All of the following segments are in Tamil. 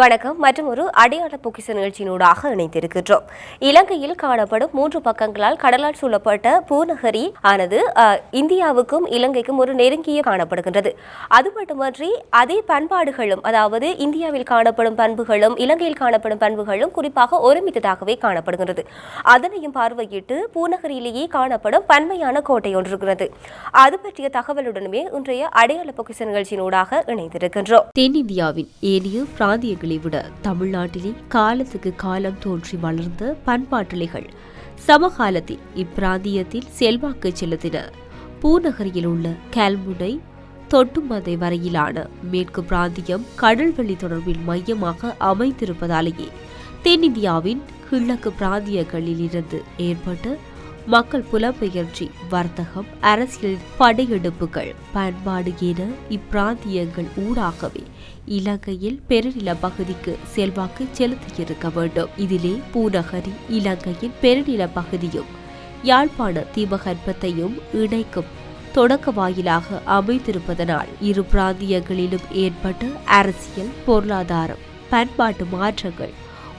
வணக்கம் மற்றும் ஒரு அடையாள பொக்கிச நிகழ்ச்சியினூடாக இணைந்திருக்கின்றோம். இலங்கையில் காணப்படும் மூன்று பக்கங்களால் கடலால் சூழப்பட்ட பூநகரி ஆனது இந்தியாவுக்கும் இலங்கைக்கும் ஒரு நெருங்கிய காணப்படுகின்றது. அது மட்டுமன்றி அதே பண்பாடுகளும் அதாவது இந்தியாவில் காணப்படும் பண்புகளும் இலங்கையில் காணப்படும் பண்புகளும் குறிப்பாக ஒருமித்ததாகவே காணப்படுகின்றது. அதனையும் பார்வையிட்டு பூநகரியிலேயே காணப்படும் பன்மையான கோட்டை ஒன்று இருக்கிறது அது பற்றிய தகவலுடனுமே இன்றைய அடையாள பொக்கிச நிகழ்ச்சியினூடாக இணைந்திருக்கின்றோம். தென்னிந்தியாவின் ஏனைய பிராந்தியங்கள் விட தமிழ்நாட்டிலே காலத்துக்கு காலம் தோன்றி வளர்ந்த பண்பாட்டிலைகள் சமகாலத்தில் இப்பிராந்தியத்தில் செல்வாக்கு செலுத்தின. பூநகரியில் உள்ள கல்முனை தொட்டுமதை வரையிலான மேற்கு பிராந்தியம் கடல்வழி தொடர்பின் மையமாக அமைந்திருப்பதாலேயே தென்னிந்தியாவின் கிழக்கு பிராந்தியங்களில் இருந்து ஏற்பட்ட மக்கள் புலம்பெயர்ச்சி வர்த்தகம் அரசியல் படையெடுப்புகள் பயன்பாடு என இப்பிராந்தியங்கள் ஊடாகவே இலங்கையில் பெருநில பகுதிக்கு செல்வாக்கு செலுத்தியிருக்க வேண்டும். இதிலே பூநகரி இலங்கையின் பெருநில பகுதியும் யாழ்ப்பாண தீபகற்பத்தையும் இணைக்கும் தொடக்க வாயிலாக அமைந்திருப்பதனால் இரு பிராந்தியங்களிலும் ஏற்பட்ட அரசியல் பொருளாதாரம் பண்பாட்டு மாற்றங்கள்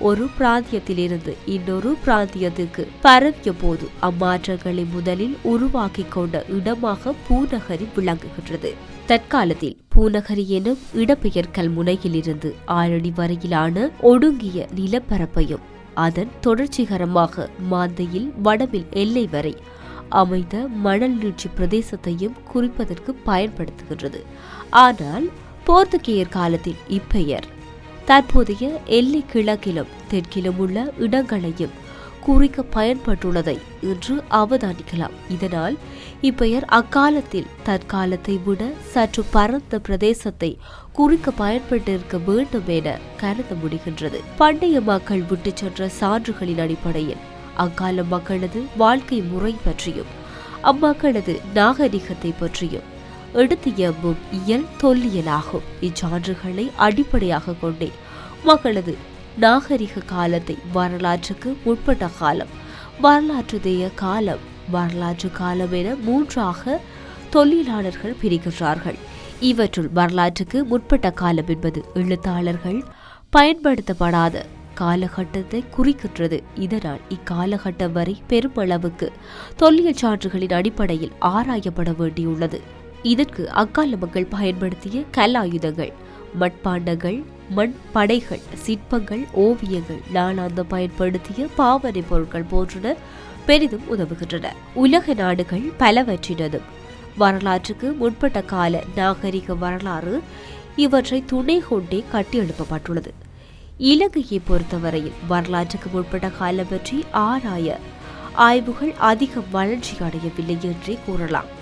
ஒரு பிராந்தியத்திலிருந்து இன்னொரு பிராந்தியத்துக்கு பரவிய போது அம்மாற்றங்களை முதலில் உருவாக்கி கொண்ட இடமாக பூநகரி விளங்குகின்றது. தற்காலத்தில் பூநகரி எனும் இடப்பெயர்க்கல் முனையிலிருந்து ஆரணி வரையிலான ஒடுங்கிய நிலப்பரப்பையும் அதன் தொடர்ச்சிகரமாக மாந்தையில் வடவில் எல்லை வரை அமைந்த மணல் நீட்சி பிரதேசத்தையும் குறிப்பதற்கு பயன்படுத்துகின்றது. ஆனால் போர்த்துகேயர் காலத்தில் இப்பெயர் தற்போதைய எல்லை கிழக்கிலும் தெற்கிலும் உள்ள இடங்களையும் குறிக்க பயன்பட்டுள்ளதை இன்று அவதானிக்கலாம். இதனால் இப்பெயர் அக்காலத்தில் தற்காலத்தை விட சற்று பரந்த பிரதேசத்தை குறிக்க பயன்பட்டிருக்க வேண்டும் என கருத முடிகின்றது. பண்டைய மக்கள் விட்டு சென்ற சான்றுகளின் அடிப்படையில் அக்கால மக்களது வாழ்க்கை முறை பற்றியும் அம்மக்களது நாகரிகத்தை பற்றியும் எடுத்து எம்பும் இயல் தொல்லியலாகும். இச்சான்றுகளை அடிப்படையாக கொண்டே மக்களது நாகரிக காலத்தை வரலாற்றுக்கு முற்பட்ட காலம் வரலாற்றுதேய காலம் வரலாற்று காலம் என மூன்றாக தொழிலாளர்கள் பிரிக்கின்றார்கள் இவற்றுள் வரலாற்றுக்கு முற்பட்ட காலம் என்பது எழுத்தாளர்கள் பயன்படுத்தப்படாத காலகட்டத்தை குறிக்கின்றது. இதனால் இக்காலகட்டம் வரை பெருமளவுக்கு தொல்லியல் சான்றுகளின் அடிப்படையில் ஆராயப்பட வேண்டியுள்ளது. இதற்கு அக்கால மக்கள் பயன்படுத்திய கல்லாயுதங்கள் மட்பாண்டங்கள் மண் படைகள் சிற்பங்கள் ஓவியங்கள் நாளாந்த பயன்படுத்திய பாவனை பொருட்கள் போன்றன பெரிதும் உதவுகின்றன. உலக நாடுகள் பலவற்றினதும். வரலாற்றுக்கு முற்பட்ட கால நாகரிக வரலாறு இவற்றை துணை கொண்டே கட்டியெழுப்பப்பட்டுள்ளது. இலங்கையை பொறுத்தவரையில் வரலாற்றுக்கு முற்பட்ட காலம் பற்றி ஆராய ஆய்வுகள் அதிகம் வளர்ச்சி அடையவில்லை என்றே கூறலாம்.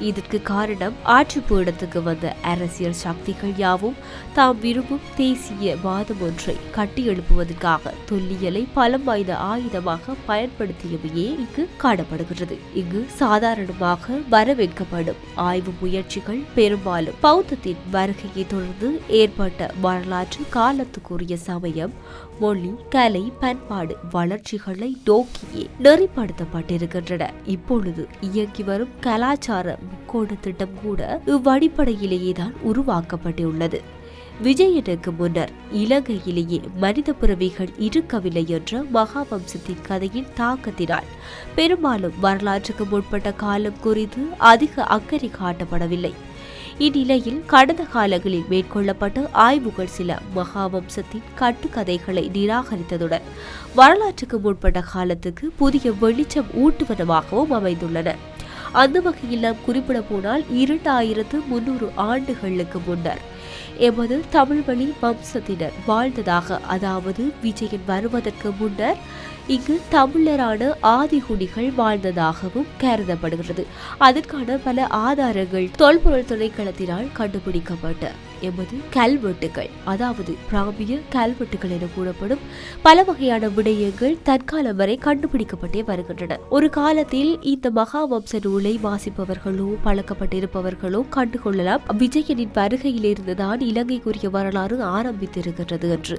இதற்கு காரணம் ஆட்சி பீடத்துக்கு வந்த அரசியல் சக்திகள் யாவும் தாம் விரும்பும் தேசிய வாதம் ஒன்றை கட்டியெழுப்புவதற்காக தொல்லியலை பலம் வாய்ந்த ஆயுதமாக பயன்படுத்தியவையே இங்கு காணப்படுகிறது இங்கு சாதாரணமாக வரவேற்கப்படும் ஆய்வு முயற்சிகள் பெரும்பாலும் பௌத்தத்தின் வருகையை தொடர்ந்து ஏற்பட்ட வரலாற்று காலத்துக்குரிய சமயம் மொழி கலை பண்பாடு வளர்ச்சிகளை நோக்கியே நெறிப்படுத்தப்பட்டிருக்கின்றன. இப்பொழுது இயங்கி வரும் கலாச்சார முக்கோண திட்டம் கூட இவ்வடிப்படையிலேயே தான் உருவாக்கப்பட்டுள்ளது. விஜயனுக்கு முன்னர் இலங்கையிலேயே மனித பிறவிகள் இருக்கவில்லை என்ற மகாவம்சத்தின் கதையின் தாக்கத்தினால் பெரும்பாலும் வரலாற்றுக்கு முற்பட்ட காலம் குறித்து அதிக அக்கறை காட்டப்படவில்லை. இந்நிலையில் கடந்த காலங்களில் மேற்கொள்ளப்பட்ட ஆய்வுகள் சில மகாவம்சத்தின் கட்டுக்கதைகளை நிராகரித்ததுடன் வரலாற்றுக்கு முற்பட்ட காலத்துக்கு புதிய வெளிச்சம் ஊட்டுவதமாகவும் அமைந்துள்ளன. அந்த வகையில் நாம் குறிப்பிட போனால் இரண்டாயிரத்து முன்னூறு ஆண்டுகளுக்கு முன்னர் எமது தமிழ்வழி வம்சத்தினர் வாழ்ந்ததாக அதாவது விஜயன் வருவதற்கு முன்னர் இங்கு தமிழரான ஆதிகுடிகள் வாழ்ந்ததாகவும் கருதப்படுகிறது. அதற்கான பல ஆதாரங்கள் தொல்பொருள் திணைக்களத்தினால் கண்டுபிடிக்கப்பட்ட எமது கல்வெட்டுகள். அதாவது பிராமிய கல்வெட்டுகள் என கூறப்படும் பல வகையான விடயங்கள் தற்காலம் வரை கண்டுபிடிக்கப்பட்டே வருகின்றன. ஒரு காலத்தில் இந்த மகாவம்ச நூலை வாசிப்பவர்களோ பழக்கப்பட்டிருப்பவர்களோ கண்டுகொள்ளலாம். விஜயனின் வருகையிலிருந்துதான் இலங்கைக்குரிய வரலாறு ஆரம்பித்திருக்கின்றது என்று.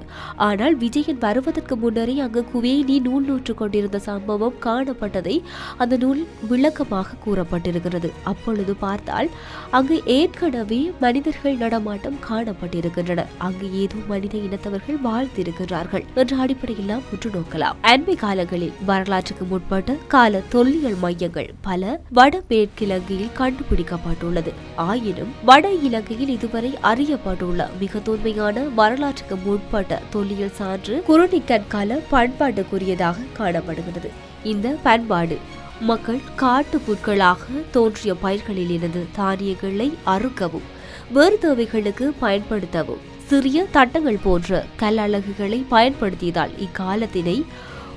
ஆனால் விஜயன் வருவதற்கு முன்னரே அங்கு குவேனி நூல் நூற்று கொண்டிருந்த சம்பவம் காணப்பட்டதை அந்த நூல் விளக்கமாக கூறப்பட்டிருக்கிறது. அப்பொழுது பார்த்தால் அங்கு ஏற்கனவே மனிதர்கள் நடமாட்டம் காணப்பட்டிருக்கின்றன. அங்கு ஏதோ மனித இனத்தவர்கள் வாழ்ந்திருக்கிறார்கள் என்ற அடிப்படையில் நாம் உற்று நோக்கலாம். அண்மை காலங்களில் வரலாற்றுக்கு முற்பட்ட கால தொல்லியல் மையங்கள் பல வடமேற்கிலங்கையில் கண்டுபிடிக்கப்பட்டுள்ளது. ஆயினும் வட இலங்கையில் இதுவரை அறியப்பட்ட அறியப்பட்டுள்ள மிக தூய்மையான வரலாற்றுக்கு முற்பட்ட தொல்லியல் சான்று குருணிக்கண் கால பண்பாட்டுக்குரியதாக காணப்படுகிறது. இந்த பண்பாடு மக்கள் காட்டு புற்களாக தோன்றிய பயிர்களில் இருந்து தானியங்களை அறுக்கவும் வேறு தேவைகளுக்கு பயன்படுத்தவும் சிறிய தட்டங்கள் போன்ற கல்லழகுகளை பயன்படுத்தியதால் இக்காலத்தினை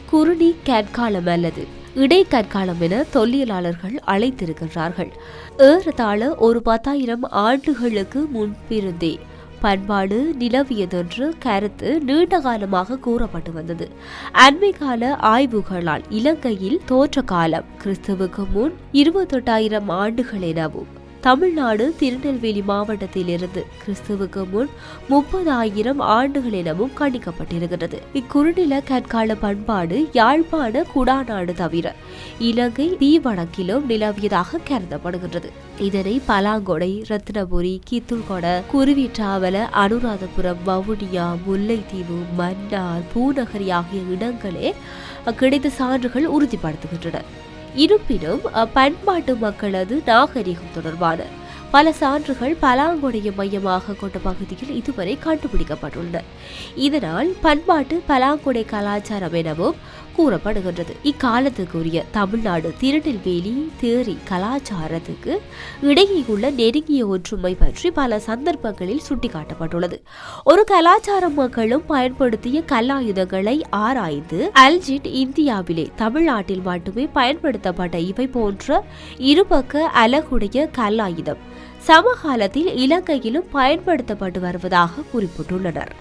குருணி கற்காலம் அல்லது இடைக்கற்காலம் என தொல்லியலாளர்கள் அழைத்திருக்கின்றார்கள். ஏறத்தாழ ஒரு பத்தாயிரம் ஆண்டுகளுக்கு முன்பிருந்தே பண்பாடு நிலவியதென்று கருத்து நீண்ட காலமாக கூறப்பட்டு வந்தது. அண்மை கால ஆய்வுகளால் இலங்கையில் தோற்ற காலம் கிறிஸ்துவுக்கு முன் இருபத்தெட்டாயிரம் ஆண்டுகள் எனவும் தமிழ்நாடு திருநெல்வேலி மாவட்டத்திலிருந்து கிறிஸ்துவுக்கு முன் முப்பதாயிரம் ஆண்டுகள் எனவும் கணிக்கப்பட்டிருக்கிறது. இக்குறுநில கற்கால பண்பாடு யாழ்ப்பாண குடாநாடு தவிர இலங்கை தீவடக்கிலும் நிலவியதாக கருதப்படுகின்றது. இதனை பலாங்கொடை ரத்னபுரி கித்துள்கொட குருவிற்றாவல அனுராதபுரம் வவுனியா முல்லைத்தீவு மன்னார் பூநகரி ஆகிய இடங்களே கிடைத்த சான்றுகள் உறுதிப்படுத்துகின்றன. இருப்பினும் பண்பாட்டு மக்களது நாகரிகம் தொடர்பான பல சான்றுகள் பலாங்குடைய மையமாக கொண்ட பகுதியில் இதுவரை கண்டுபிடிக்கப்பட்டுள்ளன. இதனால் பண்பாட்டு பலாங்குடை கலாச்சாரம் எனவும் கூறப்படுகின்றது. இக்காலத்துக்குரிய தமிழ்நாடு திருநெல்வேலி தேரி கலாச்சாரத்துக்கு இடையே உள்ள நெருங்கிய ஒற்றுமை பற்றி பல சந்தர்ப்பங்களில் சுட்டிக்காட்டப்பட்டுள்ளது. ஒரு கலாச்சார மக்களும் பயன்படுத்திய கல்லாயுதங்களை ஆராய்ந்து அல்ஜிட் இந்தியாவிலே தமிழ்நாட்டில் மட்டுமே பயன்படுத்தப்பட்ட இவை போன்ற இருபக்க அலகுடைய கல்லாயுதம் சமகாலத்தில் இலங்கையிலும் பயன்படுத்தப்பட்டு வருவதாக குறிப்பிட்டுள்ளனர்.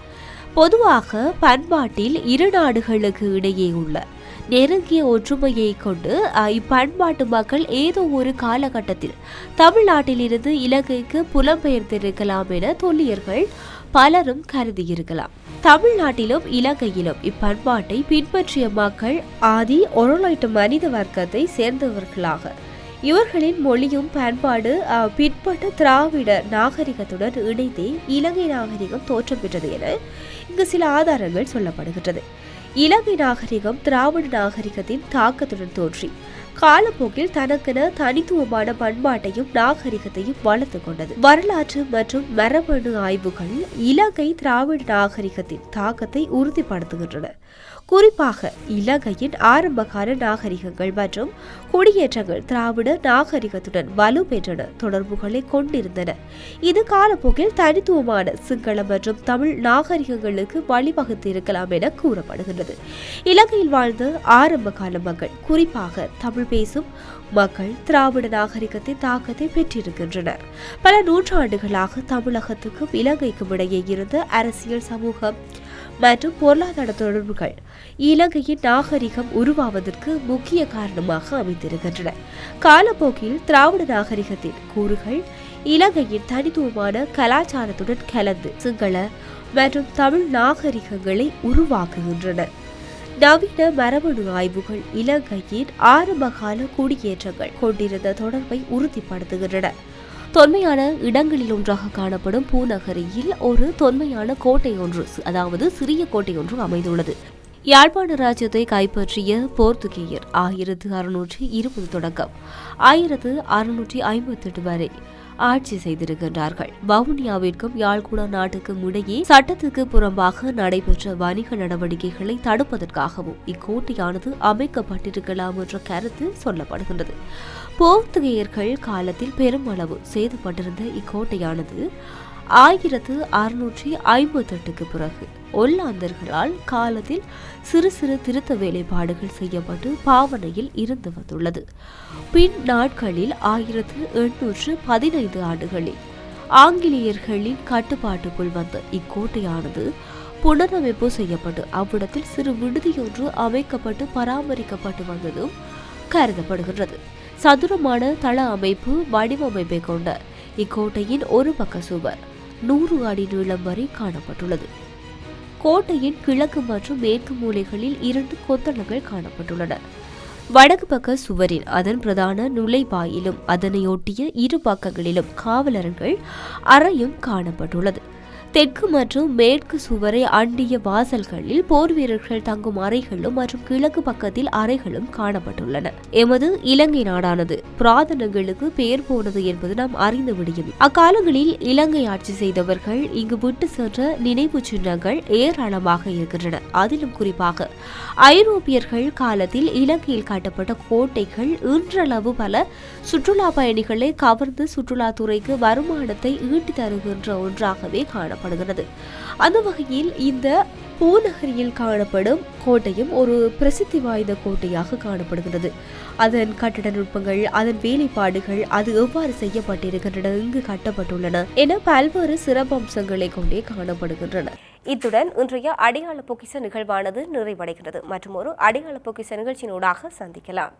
பொதுவாக பண்பாட்டில் இரு நாடுகளுக்கு இடையே உள்ள நெருங்கிய ஒற்றுமையை கொண்டு இப்பண்பாட்டு மக்கள் ஏதோ ஒரு காலகட்டத்தில் தமிழ்நாட்டிலிருந்து இலங்கைக்கு புலம்பெயர்ந்திருக்கலாம் என தொல்லியர்கள் பலரும் கருதியிருக்கலாம். தமிழ்நாட்டிலும் இலங்கையிலும் இப்பண்பாட்டை பின்பற்றிய மக்கள் ஆதி ஒருளைட்டு மனித வர்க்கத்தை சேர்ந்தவர்களாக இவர்களின் மொழியும் பண்பாடு பிற்பட்ட திராவிட நாகரிகத்துடன் இணைந்தே இலங்கை நாகரிகம் தோற்றம் பெற்றது என இங்கு சில ஆதாரங்கள் சொல்லப்படுகின்றது. இலங்கை நாகரிகம் திராவிட நாகரிகத்தின் தாக்கத்துடன் தோன்றி காலப்போக்கில் தனக்கென தனித்துவமான பண்பாட்டையும் நாகரிகத்தையும் வளர்த்து கொண்டது. வரலாற்று மற்றும் மரபணு ஆய்வுகள் இலங்கை திராவிட நாகரிகத்தின் தாக்கத்தை உறுதிப்படுத்துகின்றன. குறிப்பாக இலங்கையின் ஆரம்பகால நாகரிகங்கள் மற்றும் குடியேற்றங்கள் திராவிட நாகரிகத்துடன் வலுப்பெற்றன தொடர்புகளை கொண்டிருந்தன. இது காலப்போக்கில் தனித்துவமான சிங்கள மற்றும் தமிழ் நாகரிகங்களுக்கு வழிவகுத்து இருக்கலாம் என கூறப்படுகின்றது. இலங்கையில் வாழ்ந்த ஆரம்பகால மக்கள் குறிப்பாக தமிழ் பேசும் மக்கள் திராவிட நாகரிகத்தின் தாக்கத்தை பெற்றிருக்கின்றனர். பல நூற்றாண்டுகளாக தமிழகத்துக்கும் இலங்கைக்கும் இடையே இருந்த அரசியல் சமூகம் மற்றும் பொருளாதார தொடர்புகள். இலங்கையின் நாகரிகம் உருவாவதற்கு முக்கிய காரணமாக அமைந்திருக்கின்றன. காலப்போக்கில் திராவிட நாகரிகத்தின் கூறுகள் இலங்கையின் தனித்துவமான கலாச்சாரத்துடன் கலந்து சிங்கள மற்றும் தமிழ் நாகரிகங்களை உருவாக்குகின்றன. நவீன மரபணு ஆய்வுகள் இலங்கையின் ஆரம்பகால குடியேற்றங்கள் கொண்டிருந்த தொடர்பை உறுதிப்படுத்துகின்றன. தொன்மையான இடங்களில் ஒன்றாக காணப்படும் பூநகரியில் ஒரு தொன்மையான கோட்டை ஒன்று அதாவது சிறிய கோட்டை ஒன்று அமைந்துள்ளது. யாழ்ப்பாண ராஜ்யத்தை கைப்பற்றிய போர்த்துகேயர் ஆயிரத்து அறுநூற்றி இருபது தொடக்கம். ஆயிரத்து அறுநூற்றி ஐம்பத்தி எட்டு வரை ஆட்சி செய்திருக்கின்றார்கள். வவுனியாவிற்கும் யாழ்குடா நாட்டுக்கும் இடையே சட்டத்துக்கு புறம்பாக நடைபெற்ற வணிக நடவடிக்கைகளை தடுப்பதற்காகவும் இக்கோட்டையானது அமைக்கப்பட்டிருக்கலாம் என்ற கருத்து சொல்லப்படுகின்றது. போர்த்துகேயர்கள் காலத்தில் பெருமளவு சேதப்பட்டிருந்த இக்கோட்டையானது ஆயிரத்து அறுநூற்றி ஐம்பத்தெட்டுக்கு பிறகு ஒல்லாந்தர்களால் காலத்தில் சிறு சிறு திருத்த வேலைப்பாடுகள் செய்யப்பட்டு பாவனையில் இருந்து வந்துள்ளது. பின் நாட்களில் ஆயிரத்து எண்ணூற்று பதினைந்து ஆண்டுகளில் ஆங்கிலேயர்களின் கட்டுப்பாட்டுக்குள் வந்த இக்கோட்டையானது புனரமைப்பு செய்யப்பட்டு அவ்விடத்தில் சிறு விடுதியொன்று அமைக்கப்பட்டு பராமரிக்கப்பட்டு வந்ததும் கருதப்படுகின்றது. சதுரமான தள அமைப்பு வடிவமைப்பை கொண்ட இக்கோட்டையின் ஒரு பக்க சுவர் நூறு அடி நீளம் வரை காணப்பட்டுள்ளது. கோட்டையின் கிழக்கு மற்றும் மேற்கு மூலைகளில் இரண்டு கொத்தளங்கள் காணப்பட்டுள்ளன. வடக்கு பக்க சுவரின் அதன் பிரதான நுழைவாயிலும் அதனையொட்டிய இரு பக்கங்களிலும் காவலர்கள் அறையும் காணப்பட்டுள்ளது. தெற்கு மற்றும் மேற்கு சுவரை அண்டிய வாசல்களில் போர் வீரர்கள் தங்கும் அறைகளும் மற்றும் கிழக்கு பக்கத்தில் அறைகளும் காணப்பட்டுள்ளன. எமது இலங்கை நாடானது. புராதனங்களுக்கு பெயர் போனது என்பது நாம் அறிந்து விடியும் அக்காலங்களில் இலங்கை ஆட்சி செய்தவர்கள் இங்கு விட்டு சென்ற நினைவு சின்னங்கள் ஏராளமாக இருக்கின்றன. அதிலும் குறிப்பாக ஐரோப்பியர்கள் காலத்தில் இலங்கையில் காட்டப்பட்ட கோட்டைகள் இன்றளவு பல சுற்றுலா பயணிகளை கவர்ந்து சுற்றுலாத்துறைக்கு வருமானத்தை ஈட்டி தருகின்ற ஒன்றாகவே காணப்படுகிறது. அந்த வகையில் இந்த பூநகரியில் காணப்படும் கோட்டையும் ஒரு பிரசித்தி வாய்ந்த கோட்டையாக காணப்படுகிறது அதன் கட்டட நுட்பங்கள் அதன் வேலைப்பாடுகள் அது எவ்வாறு செய்யப்பட்டிருக்கின்றன இங்கு கட்டப்பட்டுள்ளன என பல்வேறு சிறப்பம்சங்களை கொண்டே காணப்படுகின்றன. இத்துடன் இன்றைய அடையாள பொக்கிச நிகழ்வானது நிறைவடைகிறது. மற்றும் ஒரு அடையாள பொக்கிச நிகழ்ச்சியினூடாக சந்திக்கலாம்.